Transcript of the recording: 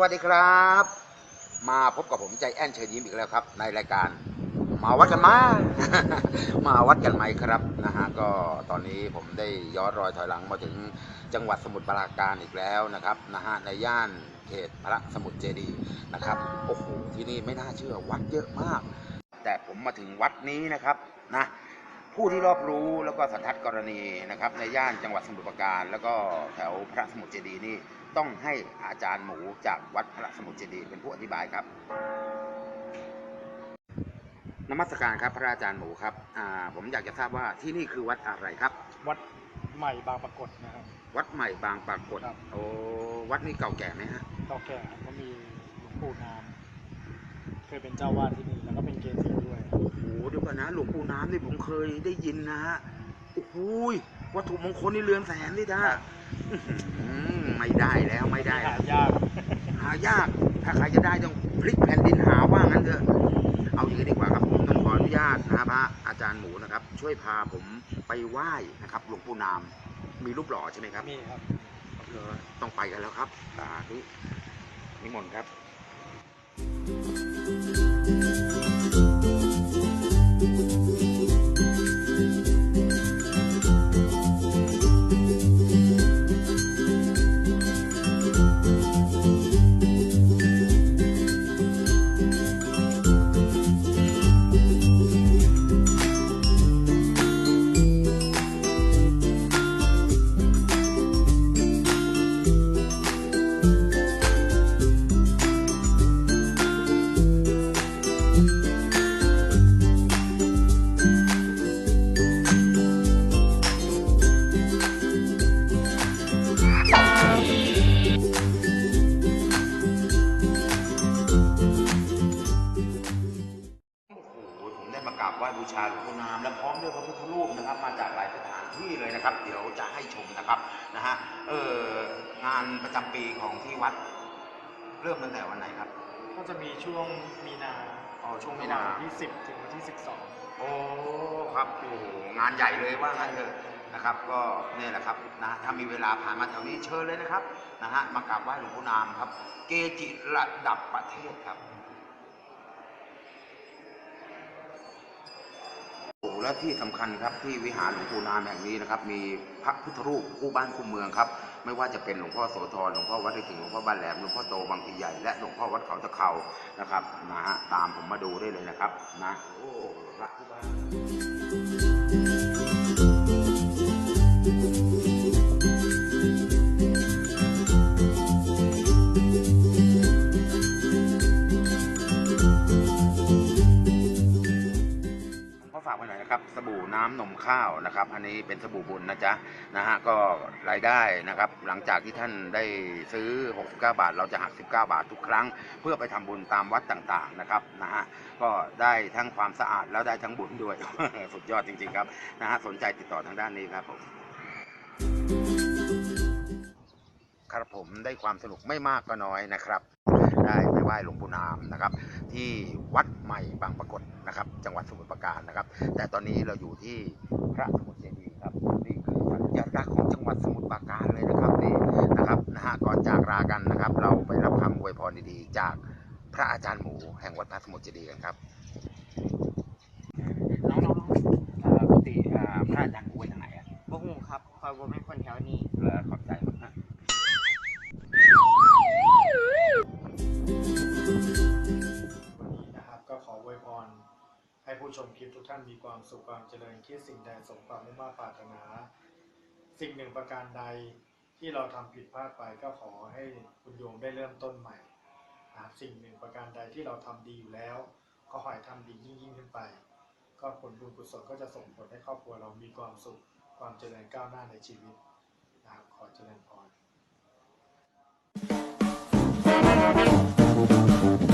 วัสดีครับ มาพบกับผมใจแอนเชิญยิ้มอีกแล้วครับ ในรายการ มาวัดกันมา มาวัดกันไหมครับนะฮะก็ตอนนี้ผมได้ย้อนรอยถอยหลังมาถึงจังหวัดสมุทรปราการอีกแล้วนะครับนะฮะในย่านเขตพระสมุทรเจดีย์นะครับโอ้โหที่นี่ไม่น่าเชื่อวัดเยอะมาก แต่ผมมาถึงวัดนี้นะครับนะผู้ที่รอบรู้แล้วก็สันทัดกรณีนะครับในย่านจังหวัดสมุทรปราการ แล้วก็แถวพระสมุทรเจดีย์นี่ ต้องให้อาจารย์หมูจากวัดพระสมุทรเจดีย์เป็นผู้อธิบายครับนมัสการครับพระอาจารย์หมูครับอ่าผมอยากจะทราบว่าที่นี่คือวัดอะไรครับ วัดใหม่บางปรากฏนะครับ วัดใหม่บางปรากฏครับ โอ้วัดนี้เก่าแก่ไหมฮะเก่าแก่ก็มีหลวงปู่นามเคยเป็นเจ้าวาดที่นี่แล้วก็เป็นเกจิด้วย โอ้โหเดี๋ยวก่อนนะหลวงปู่น้ำนี่ผมเคยได้ยินนะฮะ โอ้โหยวัตถุมงคลนี่เรือนแสนนี่นะอื้อหือไม่ได้แล้วไม่ได้หาแล้วยากหายาก ถ้าใครจะได้ต้องพลิกแผ่นดินหาว่างั้นเถอะ เอาอย่างนี้ดีกว่าครับผมต้องขออนุญาตนะพระอาจารย์หมูนะครับ ช่วยพาผมไปไหว้นะครับหลวงปู่นาม มีรูปหล่อใช่ไหมครับมีครับเออต้องไปกันแล้วครับสาธุนิมนต์ครับโว้บูชาหลวงปู่นาม และพร้อมด้วยพระพุทธรูปนะครับ มาจากหลายสถานที่เลยนะครับ เดี๋ยวจะให้ชมนะครับนะฮะเอองานประจำปีของที่วัดเริ่มตั้งแต่วันไหนครับ ก็จะมีช่วงมีนาอ๋อช่วงมีระหนาว่างวันที่ 10 ถึงวันที่ 12 โอ้ครับโอ้โหงานใหญ่เลยว่างั้นเถอะนะครับ ก็เนี่ยแหละครับนะถ้ามีเวลาผ่านมาแถวนี้เชิญเลยนะครับนะฮะมากราบไหว้หลวงปู่นามครับ เกจิระดับประเทศครับ และที่สำคัญครับที่วิหารหลวงปู่นามแห่งนี้นะครับ มีพระพุทธรูปคู่บ้านคู่เมืองครับ ไม่ว่าจะเป็นหลวงพ่อโสธรหลวงพ่อวัดไร่ขิงหลวงพ่อบ้านแหลมหลวงพ่อโตบางพีใหญ่และหลวงพ่อวัดเขาตะเขานะครับนะฮะตามผมมาดูได้เลยนะครับนะโอ้พระคู่บ้าน ฝากไว้หน่อยนะครับสบู่น้ำนมข้าวนะครับ อันนี้เป็นสบู่บุญนะจ๊ะนะฮะก็รายได้นะครับหลังจากที่ท่านได้ซื้อ 69 บาท เราจะหัก 19 บาททุกครั้ง เพื่อไปทำบุญตามวัดต่างๆนะครับนะฮะก็ได้ทั้งความสะอาดแล้วได้ทั้งบุญด้วย สุดยอดจริงๆครับนะฮะสนใจติดต่อทางด้านนี้ครับผม ครับผมได้ความสนุกไม่มากก็น้อยนะครับ ได้ไปไหว้หลวงปู่นามนะครับ ที่วัดใหม่บางปรากฏนะครับ จังหวัดสมุทรปราการนะครับ แต่ตอนนี้เราอยู่ที่พระสมุทรเจดีย์ครับนี่คือสัญลักษณ์ของจังหวัดสมุทรปราการเลยนะครับนี่นะครับนะฮะก่อนจากลากันนะครับ เราไปรับคำอวยพรดีๆ จากพระอาจารย์หมูแห่งวัดพระสมุทรเจดีย์กันครับน้องๆปกติพระอาจารย์หมูเป็นยังไงอะบ่ฮู้ครับคอยบ่เป็นคนแถวนี้เออขอบใจ ผู้ชมคลิปทุกท่านมีความสุขความเจริญคิดสิ่งใดสมความมุ่งมั่นปรารถนา สิ่งหนึ่งประการใดที่เราทำผิดพลาดไปก็ขอให้คุณโยมได้เริ่มต้นใหม่นะสิ่งหนึ่งประการใดที่เราทำดีอยู่แล้ว ก็ขอให้ทำดียิ่งยิ่งขึ้นไป ก็ผลบุญกุศลก็จะส่งผลให้ครอบครัวเรามีความสุขความเจริญก้าวหน้าในชีวิตนะครับขอเจริญพร